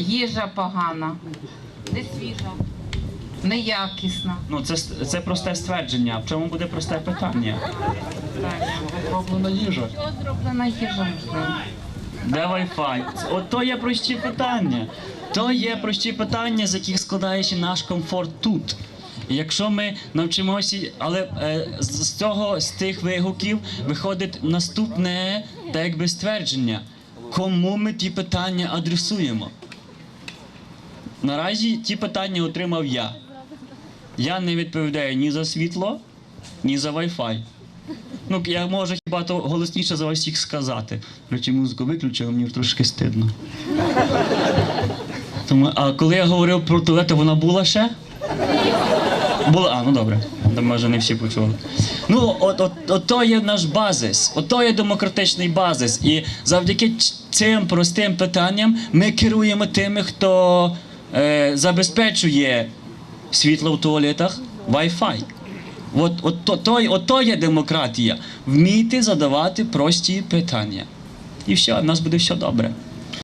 їжа погана, не свіжа, неякісна. Ну це це просте ствердження. В чому буде просте питання? Питання. Роблена їжа. Що зроблена їжа? Де Wi-Fi? От то є прості питання. То є прості питання, з яких складається наш комфорт тут. Якщо ми навчимося, але е, з з цього з тих вигуків виходить наступне так якби ствердження. Кому ми ті питання адресуємо? Наразі ті питання отримав я. Я не відповідаю ні за світло, ні за Wi-Fi. Ну, я можу хіба то голосніше за вас всіх сказати. Речі, музику виключили, мені трошки стидно. Тому, а коли я говорив про туалет, вона була ще? Була, а, ну добре. Там, може, не всі почули. Ну, от, от, от то є наш базис, ото є демократичний базис. І завдяки цим простим питанням ми керуємо тими, хто е, забезпечує світло в туалетах, Wi-Fi. От, от, то, то, от то є демократія. Вмійте задавати прості питання. І все, в нас буде все добре.